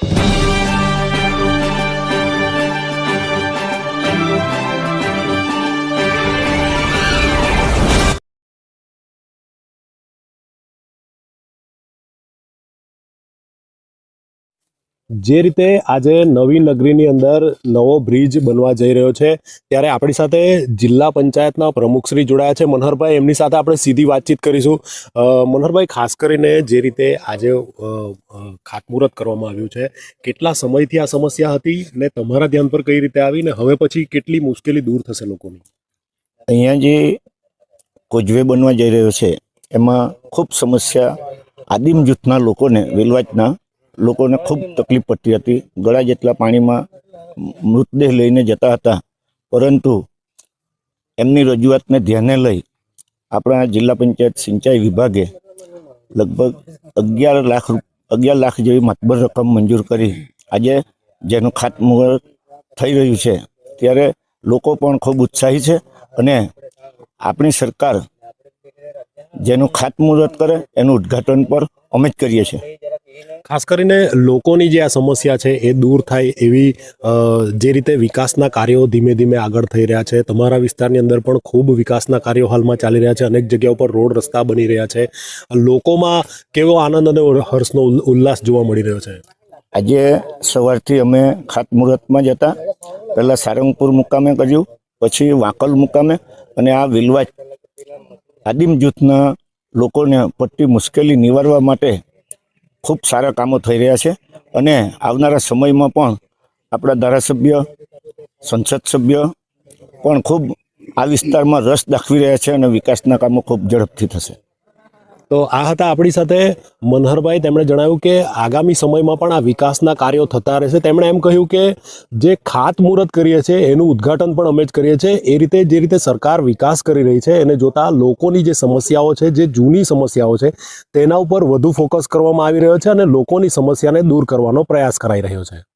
Bye. જે રીતે આજે નવી નગરીની અંદર નવો બ્રિજ બનવા જઈ રહ્યો છે, ત્યારે આપણી સાથે જિલ્લા પંચાયતના પ્રમુખશ્રી જોડાયા છે. મનહરભાઈ, એમની સાથે આપણે સીધી વાતચીત કરીશું. મનહરભાઈ, ખાસ કરીને જે રીતે આજે ખાતમુહૂર્ત કરવામાં આવ્યું છે, કેટલા સમયથી આ સમસ્યા હતી ને તમારા ધ્યાન પર કઈ રીતે આવી ને હવે પછી કેટલી મુશ્કેલી દૂર થશે લોકોની? અહીંયા જે કોજવે બનવા જઈ રહ્યો છે, એમાં ખૂબ સમસ્યા આદિમ જૂથના લોકોને વેલવાચના લોકોને ખૂબ તકલીફ પડતી હતી. ગળા જેટલા પાણીમાં મૃતદેહ લઈને જતા હતા. પરંતુ એમની રજૂઆતને ધ્યાને લઈ આપણા જિલ્લા પંચાયત સિંચાઈ વિભાગે લગભગ અગિયાર લાખ અગિયાર લાખ જેવી માતબર રકમ મંજૂર કરી. આજે જેનું ખાતમુહૂર્ત થઈ રહ્યું છે, ત્યારે લોકો પણ ખૂબ ઉત્સાહી છે અને આપણી સરકાર જેનું ખાતમુહૂર્ત કરે, એનું ઉદ્ઘાટન પર અમે જ કરીએ છીએ. ખાસ કરીને લોકોની જે આ સમસ્યા છે એ દૂર થાય એવી જે રીતે વિકાસના કાર્યો ધીમે ધીમે આગળ થઈ રહ્યા છે. તમારા વિસ્તારની અંદર પણ ખૂબ વિકાસના કાર્યો હાલમાં ચાલી રહ્યા છે. અનેક જગ્યાઓ પર રોડ રસ્તા બની રહ્યા છે. લોકોમાં કેવો આનંદ અને હર્ષનો ઉલ્લાસ જોવા મળી રહ્યો છે? આજે સવારથી અમે ખાતમુહૂર્તમાં જ હતા. પહેલાં સારંગપુર મુકામે કર્યું પછી વાંકલ મુકામે અને આ વિલવાજ. આદિમ જૂથના લોકોને પડતી મુશ્કેલી નિવારવા માટે ખૂબ સારા કામો થઈ રહ્યા છે અને આવનારા સમયમાં પણ આપણા ધારાસભ્ય, સંસદ સભ્ય પણ ખૂબ આ વિસ્તારમાં રસ દાખવી રહ્યા છે અને વિકાસના કામો ખૂબ ઝડપથી થશે. તો આ હતા આપણી સાથે મનહરભાઈ. તેમણે જણાવ્યું કે આગામી સમયમાં પણ આ વિકાસના કાર્યો થતા રહેશે. તેમણે એમ કહ્યું કે જે ખાતમુહૂર્ત કરીએ છીએ, એનું ઉદ્ઘાટન પણ અમે જ કરીએ છીએ. એ રીતે, જે રીતે સરકાર વિકાસ કરી રહી છે, એને જોતા લોકોની જે સમસ્યાઓ છે, જે જૂની સમસ્યાઓ છે, તેના ઉપર વધુ ફોકસ કરવામાં આવી રહ્યો છે અને લોકોની સમસ્યાને દૂર કરવાનો પ્રયાસ કરાઈ રહ્યો છે.